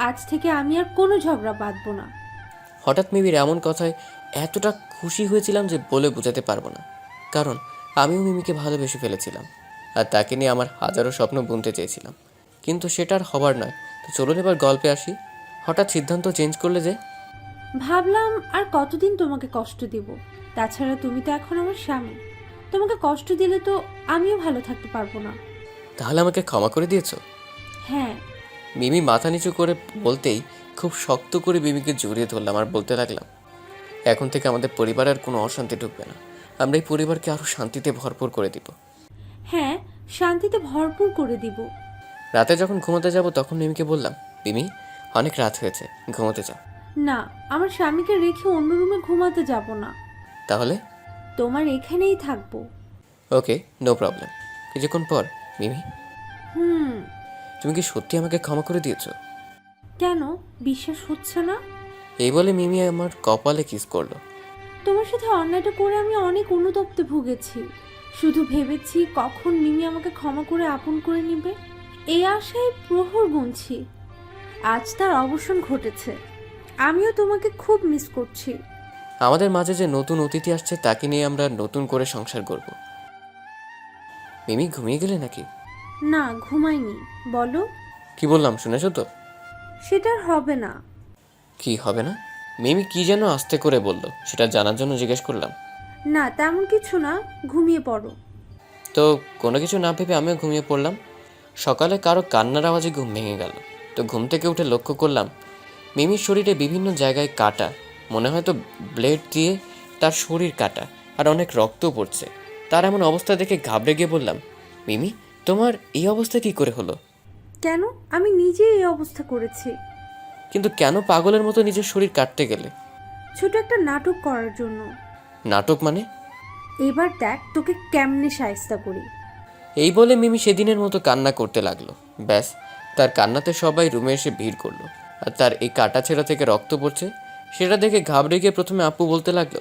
আজ থেকে আমি আর কোনো ঝগড়া বাঁধবো না। হঠাৎ মিমির এমন কথায় এতটা খুশি হয়েছিলাম যে বলে বোঝাতে পারব না। কারণ আমিও মিমিকে ভালোবেসে ফেলেছিলাম আর তাকে নিয়ে আমার হাজারো স্বপ্ন বুনতে চেয়েছিলাম। কিন্তু সেটা আর হবার নয়। তো চলুন এবার গল্পে আসি। হঠাৎ সিদ্ধান্ত চেঞ্জ করলে যে ভাবলাম আর কতদিন তোমাকে কষ্ট দেব? তাছাড়া তুমি তো এখন আমার স্বামী। তোমাকে কষ্ট দিলে তো আমিও ভালো থাকতে পারব না। তাহলে আমাকে ক্ষমা করে দিয়েছ? হ্যাঁ মিমি মাথা নিচু করে বলতেই খুব শক্ত করে মিমিকে জড়িয়ে ধরলাম আর বলতে লাগলাম এখন থেকে আমাদের পরিবার আর কোনো অশান্তি ঢুকবে না। আমরা এই পরিবারকে আরও শান্তিতে ভরপুর করে দিব। হ্যাঁ শান্তিতে ভরপুর করে দিব। রাতে যখন ঘুমোতে যাব তখন মিমিকে বললাম মিমি অনেক রাত হয়েছে ঘুমোতে যাও। না আমার স্বামীকে রেখে অন্য রুমে ঘুমাতে যাব না। তাহলে? তোমার এখানেই থাকব। Okay no problem. কিছুক্ষণ পর মিমি। হুম। তুমি কি সত্যি আমাকে ক্ষমা করে দিয়েছ? কেন? বিশ্বাস হচ্ছে না? এই বলে মিমি আমার কপালে কিস করল। তোমার সাথে অন্যায়টা করে আমি অনেক অনুতপ্তে ভুগেছি। শুধু ভেবেছি কখন মিমি আমাকে ক্ষমা করে আপন করে নিবে? এই আশায় প্রহর গুনছি। আজ তার অবসান ঘটেছে। আমিও তোমাকে খুব মিস করছি। আমাদের মাঝে যে নতুন অতিথি আসছে তাকে নিয়ে আমরা নতুন করে সংসার করব। মিমি ঘুমিয়ে গেলে নাকি? না ঘুমাইনি। বলো। কি বললাম শুনেছো তো? সেটা হবে না। কি হবে না? মিমি কি যেন আস্তে করে বলল সেটা জানার জন্য জিজ্ঞেস করলাম। না তেমন কিছু না ঘুমিয়ে পড়ো। তো কোনো কিছু না ভেবে আমিও ঘুমিয়ে পড়লাম। সকালে কারও কান্নার আওয়াজে ঘুম ভেঙে গেল। তো ঘুম থেকে উঠে লক্ষ্য করলাম মিমির শরীরে বিভিন্ন জায়গায় কাটা। মনে হয় তো ব্লেড দিয়ে তার শরীর কাটা আর অনেক রক্ত পড়ছে। তার এমন অবস্থা দেখে ঘাবড়ে গিয়ে বললাম মিমি তোমার এই অবস্থা কি করে হলো? কেন? আমি নিজেই এই অবস্থা করেছি। কিন্তু কেন পাগলের মতো নিজের শরীর কাটতে গেলে? ছোট একটা নাটক করার জন্য। নাটক মানে? এবার দেখ তোকে কেমনে সায়স্তা করি। এই বলে মিমি সেদিনের মতো কান্না করতে লাগল। ব্যাস তার কান্নাতে সবাই রুমে এসে ভিড় করল। আর তার এই কাটা ছেঁড়া থেকে রক্ত পড়ছে সেটা দেখে ঘাবড়ে গিয়ে প্রথমে আপু বলতে লাগল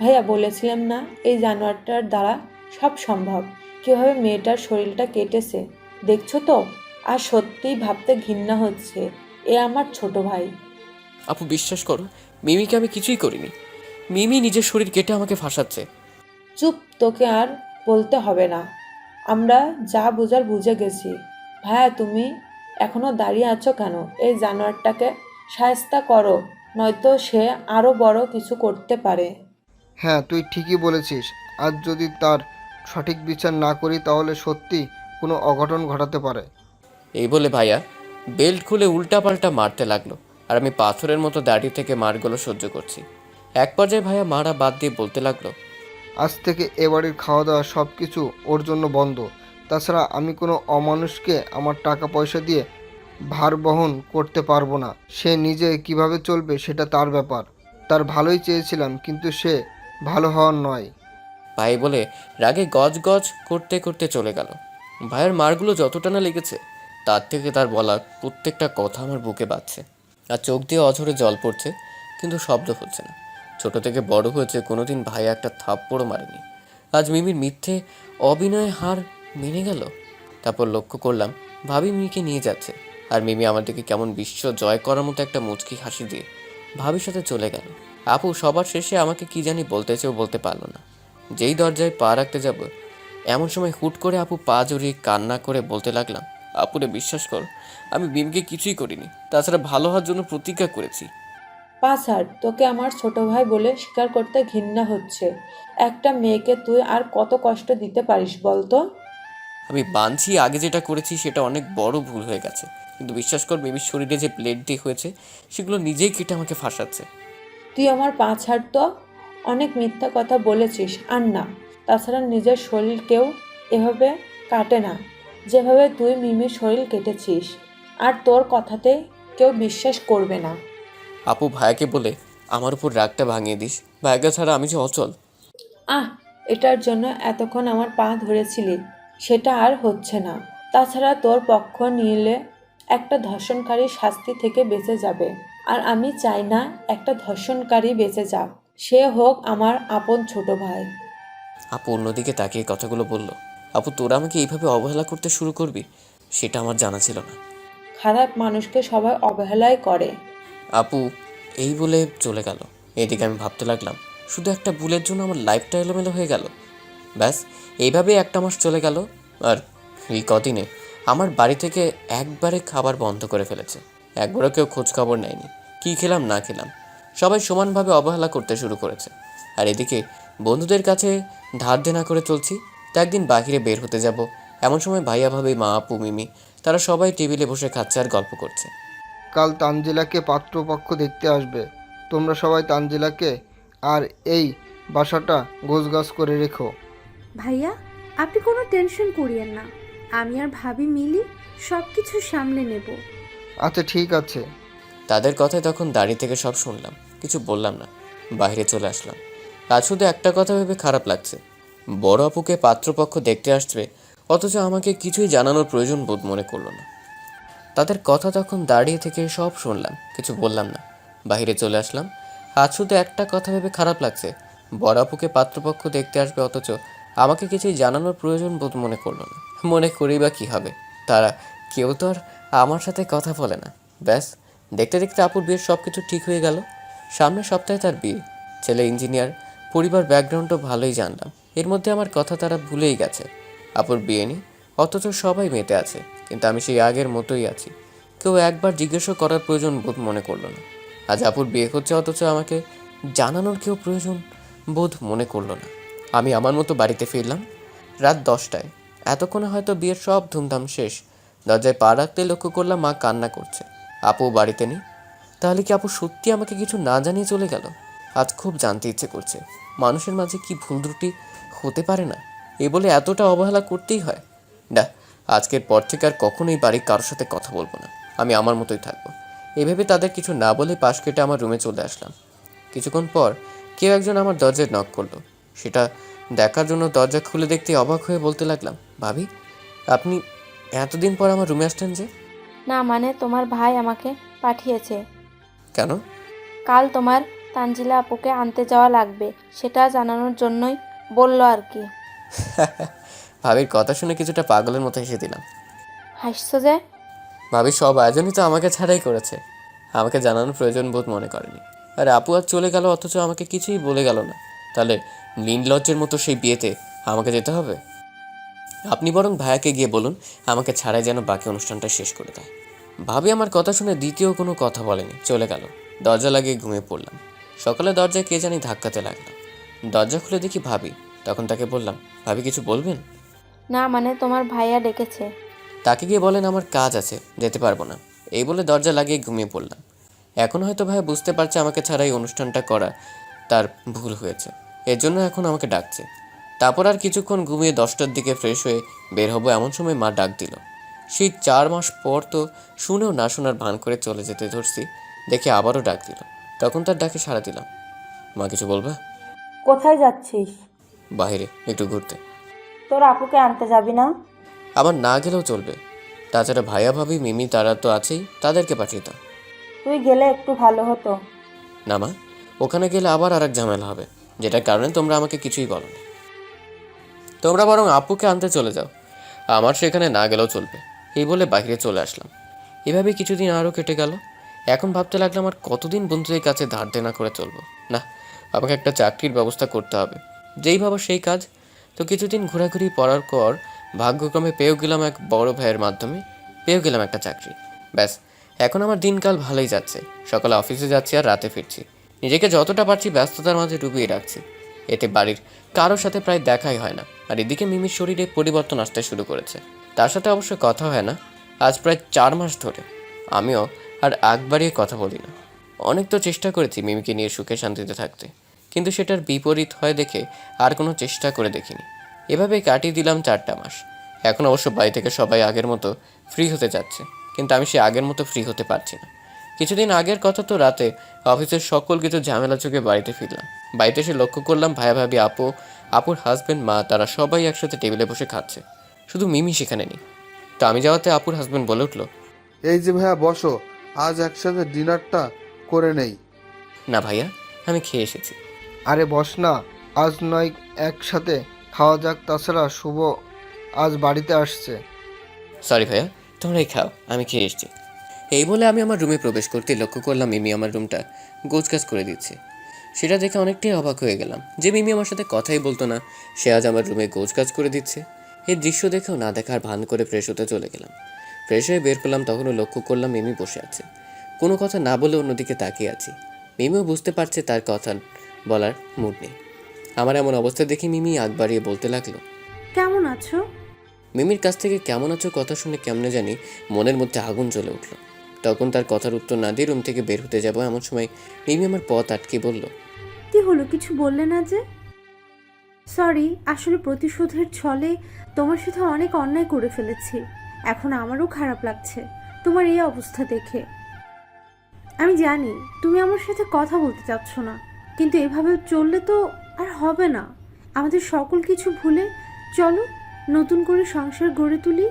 ভাইয়া বলেছিলাম না এই জানোয়ারটার দ্বারা সব সম্ভব। কীভাবে মেয়েটার শরীরটা কেটেছে? দেখছ তো? আর সত্যিই ভাবতে ঘৃণা হচ্ছে এ আমার ছোট ভাই। আপু বিশ্বাস করো মিমিকে আমি কিছুই করিনি। মিমি নিজের শরীর কেটে আমাকে ফাঁসাচ্ছে। চুপ তোকে আর বলতে হবে না। আমরা যা বোঝার বুঝে গেছি। ভাইয়া তুমি এখনও দাঁড়িয়ে আছো কেন? এই জানোয়ারটাকে সায়স্তা করো নয়তো সে আরও বড় কিছু করতে পারে। হ্যাঁ তুই ঠিকই বলেছিস। আর যদি তার সঠিক বিচার না করি তাহলে সত্যি কোনো অঘটন ঘটাতে পারে। এই বলে ভাইয়া বেল্ট খুলে উল্টাপাল্টা মারতে লাগল আর আমি পাথরের মতো দাঁড়িয়ে থেকে মারগুলো সহ্য করছি। এক পর্যায়ে ভাইয়া মারা বাদ দিয়ে বলতে লাগল আজ থেকে এ বাড়ির খাওয়া দাওয়া সব কিছু ওর জন্য বন্ধ। তাছাড়া আমি কোনো অমানুষকে আমার টাকা পয়সা দিয়ে ভার বহন করতে পারব না। সে নিজে কীভাবে চলবে সেটা তার ব্যাপার। তার ভালোই চেয়েছিলাম কিন্তু সে ভালো হওয়ার নয়। ভাই বলে রাগে গজ গজ করতে করতে চলে গেল। ভাইয়ের মারগুলো যতটা না লেগেছে, তার থেকে তার বলা প্রত্যেকটা কথা আমার বুকে বাজছে। আর চোখ দিয়ে অঝরে জল পড়ছে, কিন্তু শব্দ হচ্ছে না। ছোট থেকে বড় হয়েছে, কোনোদিন ভাই একটা থাপ্পড়ও মারেনি। আজ মিমির মিথ্যে অভিনয় হার মেনে গেল। তারপর লক্ষ্য করলাম, ভাবি মিমিকে নিয়ে যাচ্ছে। আর মিমি আমার দিকে কেমন বিশ্ব জয় করার মতো একটা মুচকি হাসি দিয়ে ভাবির সাথে চলে গেল। আপু, সবার শেষে আমাকে কি জানি বলতে চেয়েও বলতে পারল না। যেই দরজায় পা রাখতে যাব এমন সময় হুট করে আপু পা জড়িয়ে কান্না করে বলতে লাগলাম আপুরে বিশ্বাস কর আমি বিমকে কিছুই করিনি তাছাড়া ভালো হওয়ার জন্য প্রতিজ্ঞা করেছি। পাঁচ হাট তোকে আমার ছোট ভাই বলে স্বীকার করতে ঘৃণা হচ্ছে। একটা মেয়েকে তুই আর কত কষ্ট দিতে পারিস বলতো? আমি বানছি আগে যেটা করেছি সেটা অনেক বড় ভুল হয়ে গেছে। কিন্তু বিশ্বাস কর বেবির শরীরে যে প্লেট দিয়ে হয়েছে সেগুলো নিজেই কেটে আমাকে ফাঁসাচ্ছে। তুই আমার পাঁচ হাট তো। অনেক মিথ্যা কথা বলেছিস আর না তাছাড়া নিজের শরীর কেউ এভাবে কাটে না। যেভাবে তুই মিমির শরীর কেটেছিস আর তোর কথাতে কেউ বিশ্বাস করবে না। আপু ভাইয়াকে বলে আমার উপর রাগটা ভাঙিয়ে দিস। ভাইয়াকে ছাড়া আমি যে অচল। আহ এটার জন্য এতক্ষণ আমার পা ধরেছিলি সেটা আর হচ্ছে না। তাছাড়া তোর পক্ষ নিলে একটা ধর্ষণকারী শাস্তি থেকে বেঁচে যাবে আর আমি চাই না একটা ধর্ষণকারী বেঁচে যাক। সে হোক আমার আপন ছোট ভাই। আপু অন্যদিকে তাকিয়ে কথাগুলো বলল আপু তোরা আমাকে এইভাবে অবহেলা করতে শুরু করবি? সেটা আমার জানা ছিল না। খারাপ মানুষকে সবাই অবহেলাই করে। আপু এই বলে চলে গেল। এদিকে আমি ভাবতে লাগলাম শুধু একটা ভুলের জন্য আমার লাইফটা এলোমেলো হয়ে গেল। ব্যাস এইভাবেই একটা মাস চলে গেল আর এই কদিনে আমার বাড়ি থেকে একবারে খাবার বন্ধ করে ফেলেছে। একবারও কেউ খোঁজ খবর নেয়নি। কী খেলাম না খেলাম। সবাই সমানভাবে অবহেলা করতে শুরু করেছে। আর এদিকে বন্ধুদের কাছে ধার দেনা করে চলছি তো একদিন বাহিরে বের হতে যাব। এমন সময় ভাইয়া ভাবি মা আপু মিমি তারা সবাই টেবিলে বসে খাচ্ছে আর গল্প করছে। কাল তানজিলাকে পাত্রপক্ষ দেখতে আসবে। তোমরা সবাই তানজিলাকে আর এই বাসাটা গোছগাছ করে রেখো। ভাইয়া আপনি কোনো টেনশন করিয়েন না। আমি আর ভাবি মিলি সব কিছু সামলে নেব। আচ্ছা ঠিক আছে। তাদের কথায় তখন দাঁড়িয়ে থেকে সব শুনলাম। কিছু বললাম না, বাইরে চলে আসলাম। আজ শুধু একটা কথা ভেবে খারাপ লাগছে। বড় আপুকে পাত্রপক্ষ দেখতে আসবে, অথচ আমাকে কিছুই জানানোর প্রয়োজন বোধ মনে করল না। তাদের কথা তখন দাঁড়িয়ে থেকে সব শুনলাম, কিছু বললাম না। বাইরে চলে আসলাম আজ শুধু একটা কথা ভেবে খারাপ লাগছে, বড় আপুকে পাত্রপক্ষ দেখতে আসবে, অথচ আমাকে কিছুই জানানোর প্রয়োজন বোধ মনে করল না। মনে করি বা কী হবে? তারা কেউ তো আর আমার সাথে কথা বলে না। ব্যাস, দেখতে দেখতে আপুর বিয়ের সব কিছু ঠিক হয়ে গেল। সামনের সপ্তাহে তার বিয়ে। ছেলে ইঞ্জিনিয়ার, পরিবার ব্যাকগ্রাউন্ডও ভালোই জানলাম। এর মধ্যে আমার কথা তারা ভুলেই গেছে। আপুর বিয়ে নেই, অথচ সবাই মেতে আছে, কিন্তু আমি সেই আগের মতোই আছি। কেউ একবার জিজ্ঞাসা করার প্রয়োজন বোধ মনে করল না। আজ আপুর বিয়ে হচ্ছে অথচ আমাকে জানানোর কেউ প্রয়োজন বোধ মনে করল না। আমি আমার মতো বাড়িতে ফিরলাম রাত দশটায়। এতক্ষণে হয়তো বিয়ের সব ধুমধাম শেষ। দরজায় পা রাখতে লক্ষ্য করলাম মা কান্না করছে। আপু বাড়িতে নেই তাহলে কি আপু সত্যি আমাকে কিছু না জানিয়ে চলে গেল? আজ খুব জানতে ইচ্ছে করছে। মানুষের মাঝে কি ভুল ত্রুটি হতে পারে না? এ বলে এতটা অবহেলা করতেই হয়। না, আজকের পর থেকে আর কখনোই বাড়ির কারোর সাথে কথা বলব না। আমি আমার মতোই থাকব। এভাবে তাদের কিছু না বলে পাশ কেটে আমার রুমে চলে আসলাম। কিছুক্ষণ পর কেউ একজন আমার দরজায় নক করল। সেটা দেখার জন্য দরজা খুলে দেখতে অবাক হয়ে বলতে লাগলাম, ভাবি, আপনি এতদিন পর আমার রুমে আসলেন যে? না মানে তোমার ভাই আমাকে পাঠিয়েছে। কেন? কাল তোমার তানজিলা আপুকে আনতে যাওয়া লাগবে সেটা জানানোর জন্যই বলল আর কি। ভাবির কথা শুনে কিছুটা পাগলের মতো হেসে দিলাম। হাসছো যে? ভাবি সব আয়োজনই তো আমাকে ছাড়াই করেছে। আমাকে জানানোর প্রয়োজন বোধ মনে করেনি। আর আপু আর চলে গেল অথচ আমাকে কিছুই বলে গেল না। তাহলে নীল লজ্জের মতো সেই বিয়েতে আমাকে যেতে হবে? আপনি বরং ভাইয়াকে গিয়ে বলুন আমাকে ছাড়াই যেন বাকি অনুষ্ঠানটা শেষ করে দেয়। ভাবি আমার কথা শুনে দ্বিতীয় কোনো কথা বলেনি চলে গেল। দরজা লাগিয়ে ঘুমিয়ে পড়লাম। সকালে দরজায় কে জানি ধাক্কাতে লাগল। দরজা খুলে দেখি ভাবি। তখন তাকে বললাম ভাবি কিছু বলবেন? না মানে তোমার ভাইয়া ডেকেছে। তাকে গিয়ে বলেন আমার কাজ আছে যেতে পারব না। এই বলে দরজা লাগিয়ে ঘুমিয়ে পড়লাম। এখন হয়তো ভাই বুঝতে পারছে আমাকে ছাড়া এই অনুষ্ঠানটা করা তার ভুল হয়েছে। এর জন্য এখন আমাকে ডাকছে। তারপর আর কিছুক্ষণ ঘুমিয়ে দশটার দিকে ফ্রেশ হয়ে বের হব এমন সময় মা ডাক দিল। সেই চার মাস পর তো শুনেও না শোনার ভান করে চলে যেতে ধরছি। দেখে আবারও ডাক দিল। তখন তার ডাকে সাড়া দিলাম। মা কিছু বলবে? কোথায় যাচ্ছিস? বাইরে একটু ঘুরতে। তোর আপুকে আনতে যাবি না? আবার না গেলেও চলবে। তাছাড়া ভাইয়া ভাবি মিমি তারা তো আছেই তাদেরকে পাঠিয়ে দাও। তুই গেলে একটু ভালো হতো। না মা ওখানে গেলে আবার আর এক ঝামেলা হবে। যেটার কারণে তোমরা আমাকে কিছুই বলো তোমরা বরং আপুকে আনতে চলে যাও। আমার সেখানে না গেলেও চলবে। এই বলে বাইরে চলে আসলাম। এভাবে কিছুদিন আরও কেটে গেল। এখন ভাবতে লাগলাম আর কতদিন বন্ধুদের কাছে ধার দেনা করে চলবো। না, আমাকে একটা চাকরির ব্যবস্থা করতে হবে। যেই ভাবো সেই কাজ। তো কিছুদিন ঘোরাঘুরি পড়ার পর ভাগ্যক্রমে পেয়েও গেলাম এক বড় ভাইয়ের মাধ্যমে। পেয়েও গেলাম একটা চাকরি। ব্যাস, এখন আমার দিনকাল ভালোই যাচ্ছে। সকালে অফিসে যাচ্ছি আর রাতে ফিরছি। নিজেকে যতটা পারছি ব্যস্ততার মাঝে ডুবিয়ে রাখছি। এতে বাড়ির কারোর সাথে প্রায় দেখাই হয় না। আর এদিকে মিমির শরীরে পরিবর্তন আসতে শুরু করেছে। তার সাথে অবশ্য কথা হয় না। আজ প্রায় চার মাস ধরে। আমিও আর আগ বাড়িয়ে কথা বলি না। অনেক তো চেষ্টা করেছি মিমিকে নিয়ে সুখে শান্তিতে থাকতে। কিন্তু সেটার বিপরীত হয় দেখে আর কোনো চেষ্টা করে দেখিনি। এভাবে কাটিয়ে দিলাম চারটা মাস। এখন অবশ্য বাড়ি থেকে সবাই আগের মতো ফ্রি হতে যাচ্ছে। কিন্তু আমি সে আগের মতো ফ্রি হতে পারছি না। কিছুদিন আগের কথা তো রাতে অফিসের সকল কিছু ঝামেলা চোখে বাড়িতে ফিরলাম। বাড়িতে এসে লক্ষ্য করলাম ভাইয়া, ভাবি, আপু, আপুর হাজব্যান্ড মা, তারা সবাই একসাথে টেবিলে বসে খাচ্ছে। শুধু মিমি সেখানে নেই। তো আমি যাওয়াতে আপুর হাজব্যান্ড বলে উঠল এই যে ভাইয়া বসো। আজ একসাথে ডিনারটা করে নেই। না ভাইয়া আমি খেয়ে এসেছি। আরে বস না আজ নয় একসাথে খাওয়া যাক তাছাড়া শুভ আজ বাড়িতে আসছে। সরি ভাইয়া তোমরাই খাও আমি খেয়ে এসেছি। এই বলে আমি আমার রুমে প্রবেশ করতে লক্ষ্য করলাম মিমি আমার রুমটা গোছগাছ করে দিচ্ছে। সেটা দেখে অনেকটাই অবাক হয়ে গেলাম যে মিমি আমার সাথে কথাই বলতো না সে আজ আমার রুমে গোছগাছ করে দিচ্ছে। এই দৃশ্য দেখেও না দেখার ভান করে ফ্রেশ হতে চলে গেলাম। ফ্রেশ হয়ে বের করলাম তখনও লক্ষ্য করলাম মিমি বসে আছে। কোনো কথা না বলে অন্যদিকে তাকিয়ে আছি। মিমিও বুঝতে পারছে তার কথা বলার মুড নেই। আমার এমন অবস্থা দেখে মিমি আগ বাড়িয়ে বলতে লাগল কেমন আছো? মিমির কাছ থেকে কেমন আছো কথা শুনে কেমনে জানি মনের মধ্যে আগুন জ্বলে উঠল। তখন তার কথার উত্তর না দিয়ে রুম থেকে বের হতে যাব এমন সময় মিমি আমার পথ আটকে বলল কি হলো কিছু বললে না যে? সরি আসলে প্রতিশোধের ছলে তোমার সাথে অনেক অন্যায় করে ফেলেছি। এখন আমারও খারাপ লাগছে। তোমার এই অবস্থা দেখে। আমি জানি তুমি আমার সাথে কথা বলতে চাচ্ছ না কিন্তু এভাবে চললে তো আর হবে না। আমাদের সকল কিছু ভুলে চলো নতুন করে সংসার গড়ে তুলি।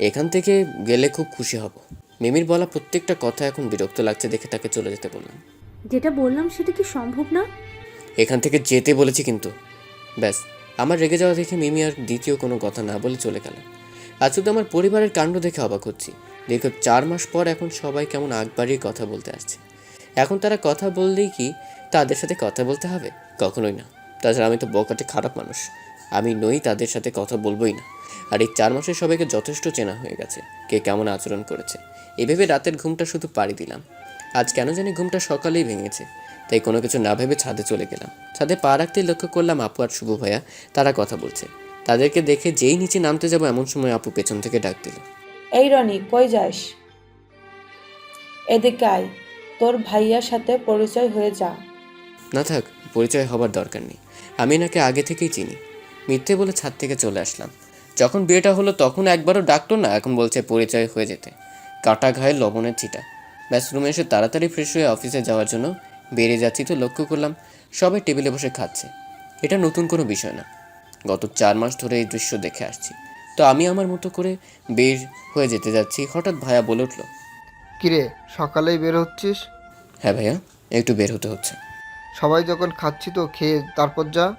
এখান থেকে গেলে খুব খুশি হব। মিমির বলা প্রত্যেকটা কথা এখন বিরক্ত লাগছে দেখে তাকে চলে যেতে বললাম। যেটা বললাম সেটা কি সম্ভব না? এখান থেকে যেতে বলেছি কিন্তু। ব্যাস, আমার রেগে যাওয়া দেখে মিমি আর দ্বিতীয় কোনো কথা না বলে চলে গেল। আজ শুধু আমার পরিবারের কাণ্ড দেখে অবাক হচ্ছি। দীর্ঘ চার মাস পর এখন সবাই কেমন আগ বাড়িয়ে কথা বলতে আসছে। এখন তারা কথা বললেই কি তাদের সাথে কথা বলতে হবে? কখনোই না। তাছাড়া আমি তো বকাটে খারাপ মানুষ। আমি নই তাদের সাথে কথা বলবোই না। আর এই চার মাসে সবাইকে যথেষ্ট চেনা হয়ে গেছে কে কেমন আচরণ করেছে। এভাবে রাতের ঘুমটা শুধু পাড়ি দিলাম। আজ কেন জানি ঘুমটা সকালেই ভেঙেছে। তাই কোনো কিছু না ভেবে ছাদে চলে গেলাম। ছাদে পা রাখতেই লক্ষ্য করলাম আপু আর শুভ ভাইয়া তারা কথা বলছে। তাদেরকে দেখে যেই নিচে নামতে যাব এমন সময় আপু পেছন থেকে ডাক দিল। এই রনি কই যাস? এদিকে আয় তোর ভাইয়ার সাথে পরিচয় হয়ে যা। না থাক পরিচয় হবার দরকার নেই। আমি নাকে আগে থেকেই চিনি। মিথ্যে বলে ছাদ থেকে চলে আসলাম। যখন বিয়েটা হলো তখন একবারও ডাকতো না এখন বলছে পরিচয় হয়ে যেতে। কাটা ঘায়ে লবণের চিটা ব্যাস রুমে এসে তাড়াতাড়ি ফ্রেশ হয়ে অফিসে যাওয়ার জন্য বেরিয়ে যাচ্ছি তো লক্ষ্য করলাম সবাই টেবিলে বসে খাচ্ছে। এটা নতুন কোনো বিষয় না। গত চার মাস ধরে এই দৃশ্য দেখে আসছি। তো আমি আমার মতো করে বের হয়ে যেতে যাচ্ছি হঠাৎ ভাইয়া বলে উঠল কিরে সকালেই বের হচ্ছিস? হ্যাঁ ভাইয়া একটু বের হতে হচ্ছে। সবাই যখন খাচ্ছি তো খেয়ে তারপর যা।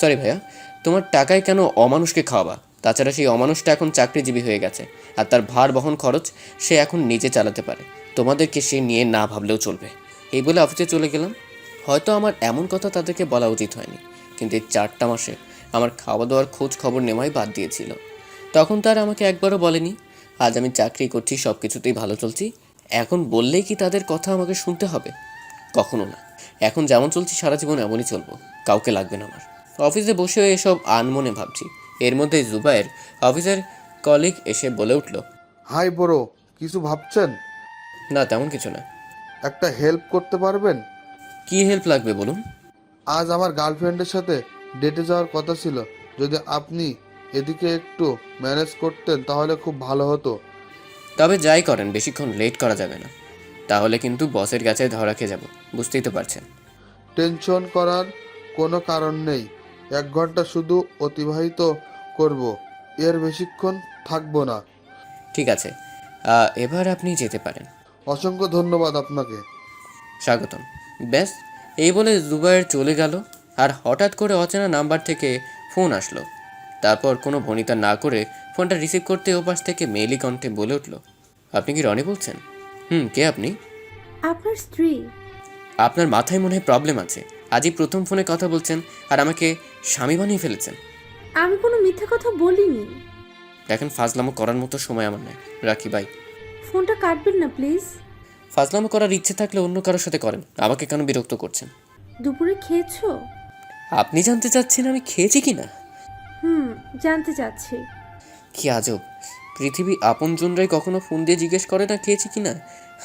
সরি ভাইয়া তোমার টাকায় কেন অমানুষকে খাওয়াবা? তাছাড়া সেই অমানুষটা এখন চাকরিজীবী হয়ে গেছে আর তার ভার বহন খরচ সে এখন নিজে চালাতে পারে। তোমাদেরকে সে নিয়ে না ভাবলেও চলবে। এই বলে অফিসে চলে গেলাম। হয়তো আমার এমন কথা তাদেরকে বলা উচিত হয়নি কিন্তু এই চারটা মাসে আমার খাওয়া দাওয়ার খোঁজ খবর নেওয়াই বাদ দিয়েছিল। তখন তার আমাকে একবারও বলেনি আজ আমি চাকরি করছি সব কিছুতেই ভালো চলছি। এখন বললেই কি তাদের কথা আমাকে শুনতে হবে? কখনো না। এখন যেমন চলছি সারা জীবন এমনই চলবো কাউকে লাগবে না আমার। অফিসে বসে এসব আনমনে ভাবছি। এর মধ্যে জুবাইর অফিসের কলিগ এসে বলে উঠল হাই বড় কিছু ভাবছেন? না তেমন কিছু না। একটা হেল্প করতে পারবেন? কি হেল্প লাগবে বলুন? আজ আমার গার্লফ্রেন্ডের সাথে ডেটে যাওয়ার কথা ছিল। যদি আপনি এদিকে একটু ম্যানেজ করতেন তাহলে খুব ভালো হতো। তবে যাই করেন বেশিক্ষণ লেট করা যাবে না। তাহলে কিন্তু বসের কাছে ধরা খেয়ে যাব। বুঝতেই তো পারছেন। টেনশন করার কোনো কারণ নেই। এক ঘণ্টা শুধু অতিবাহিত করব। এর বেশিক্ষণ থাকব না। ঠিক আছে। আহ, এবার আপনি যেতে পারেন। অসংখ্য ধন্যবাদ আপনাকে। স্বাগতম। ব্যাস এই বলে জুবাইর চলে গেল আর হঠাৎ করে অচেনা নাম্বার থেকে ফোন আসলো। তারপর কোনো ভনিতা না করে ফোনটা রিসিভ করতে ওপাশ থেকে মেলি কণ্ঠে বলে উঠল আপনি কি রনি বলছেন? হুম কে আপনি? আপনার স্ত্রী। আপনার মাথায় মনে হয় প্রবলেম আছে। আজই প্রথম ফোনে কথা বলছেন আর আমাকে স্বামী বানিয়ে ফেলেছেন। আমি কোনো মিথ্যা কথা বলিনি। দেখেন ফাজলামো করার মতো সময় আমার নেই। রাখি ভাই ফোনটা কাটবেন না প্লিজ। ফাজলামো করার ইচ্ছে থাকলে অন্য কারোর সাথে করেন। আমাকে কেন বিরক্ত করছেন? দুপুরে খেয়েছো? আপনি জানতে চাচ্ছেন আমি খেয়েছি কি না? হুম জানতে চাচ্ছি। কি আজব। পৃথিবী আপনজনরাই কখনো ফোন দিয়ে জিজ্ঞেস করে না খেয়েছি কি না?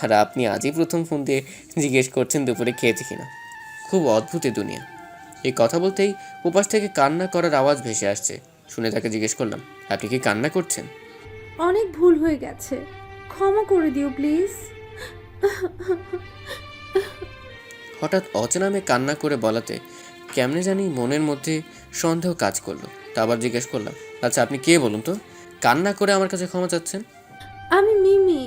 আর আপনি আজই প্রথম ফোন দিয়ে জিজ্ঞেস করছেন দুপুরে খেয়েছি কি না? খুব অদ্ভুত এ দুনিয়া। এই কথা বলতেই উপাস থেকে কান্না করার আওয়াজ ভেসে আসছে। শুনে তাকে জিজ্ঞেস করলাম আপনি কি কান্না করছেন? অনেক ভুল হয়ে গেছে। ক্ষমা করে দিও প্লিজ। হঠাৎ অচেনা মেয়ে কান্না করে বলাতে কেমনে জানি মনের মধ্যে সন্দেহ কাজ করল। তা আবার জিজ্ঞেস করলাম আচ্ছা আপনি কে বলুন তো? কান্না করে আমার কাছে ক্ষমা চাচ্ছেন? আমি মিমি।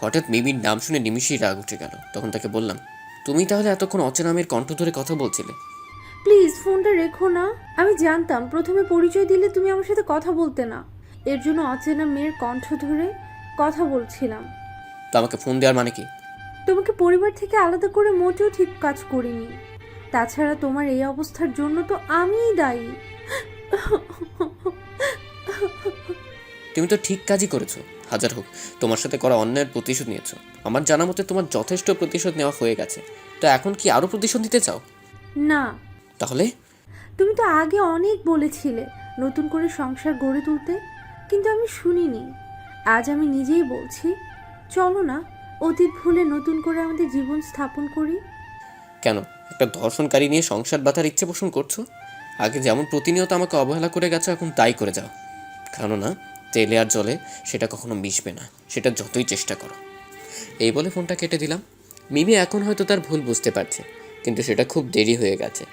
হঠাৎ মিমির নাম শুনে নিমিষেই রাগ উঠে গেল। তখন তাকে বললাম তুমি তাহলে এতক্ষণ অচেনা মেয়ের কণ্ঠ ধরে কথা বলছিলে? প্লিজ ফোনটা রেখো না। আমি জানতাম প্রথমে পরিচয় দিলে তুমি আমার সাথে কথা বলতে না। এর জন্য অচেনা মেয়ের কণ্ঠ ধরে কথা বলছিলাম। তো আমাকে ফোন দেওয়ার মানে কি? তোমাকে পরিবার থেকে আলাদা করে মোটেও ঠিক কাজ করিনি। তাছাড়া তোমার এই অবস্থার জন্য তো আমিই দায়ী। তুমি তো ঠিক কাজই করেছ। হাজার হোক তোমার সাথে করা অন্যায়ের প্রতিশোধ নিয়েছো। আমার জানা মতে তোমার যথেষ্ট প্রতিশোধ নেওয়া হয়ে গেছে। তো এখন কি আরও প্রতিশোধ দিতে চাও? না। তাহলে? তুমি তো আগে অনেক বলেছিলে নতুন করে সংসার গড়ে তুলতে কিন্তু আমি শুনিনি। আজ আমি নিজেই বলছি, চলো না, অতীত ভুলে নতুন করে আমাদের জীবন স্থাপন করি। কেন? একটা ধর্ষণকারী নিয়ে সংসার বাঁধার ইচ্ছে পোষণ করছ? আগে যেমন প্রতিনিয়ত আমাকে অবহেলা করে গেছো, এখন তাই করে যাও। কেননা, তেলে আর জলে সেটা কখনো মিশবে না, সেটা যতই চেষ্টা করো। এই বলে ফোনটা কেটে দিলাম। মিমি এখন হয়তো তার ভুল বুঝতে পারছে, কিন্তু সেটা খুব দেরি হয়ে গেছে।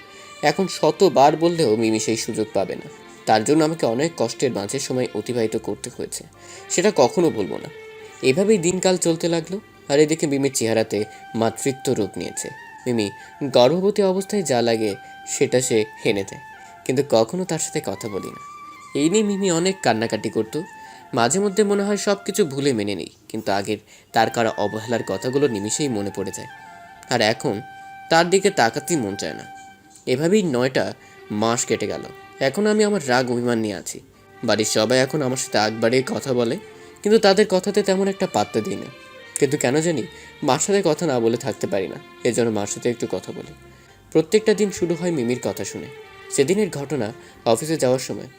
এখন শতবার বললেও মিমি সেই সুযোগ পাবে না। তার জন্য আমাকে অনেক কষ্টের মাঝে সময় অতিবাহিত করতে হয়েছে। সেটা কখনো বলব না। এভাবেই দিনকাল চলতে লাগল, আর এদিকে মিমির চেহারাতে মাতৃত্ব রূপ নিয়েছে। মিমি গর্ভবতী অবস্থায় যা লাগে সেটা সে হেনে দেয়, কিন্তু কখনো তার সাথে কথা বলি না। এই নিয়ে মিমি অনেক কান্নাকাটি করতো। মাঝে মধ্যে মনে হয় সব কিছু ভুলে মেনে নিই, কিন্তু আগের তার কারা অবহেলার কথাগুলো নিমিষেই মনে পড়ে যায়। আর এখন তার দিকে তাকাতেই মন চায় না। এভাবেই নয়টা মাস কেটে গেল। এখন আমি আমার রাগ অভিমান নিয়ে আছি। বাড়ির সবাই এখন আমার সাথে আগ বাড়িয়ে কথা বলে, কিন্তু তাদের কথাতে তেমন একটা পাত্তা দিই না। কিন্তু কেন জানি, মার সাথে কথা না বলে থাকতে পারি না এজন্য মার সাথে একটু কথা বলি। প্রত্যেকটা দিন শুরু হয় মিমির কথা শুনে। সেদিনের ঘটনা অফিসে যাওয়ার সময়।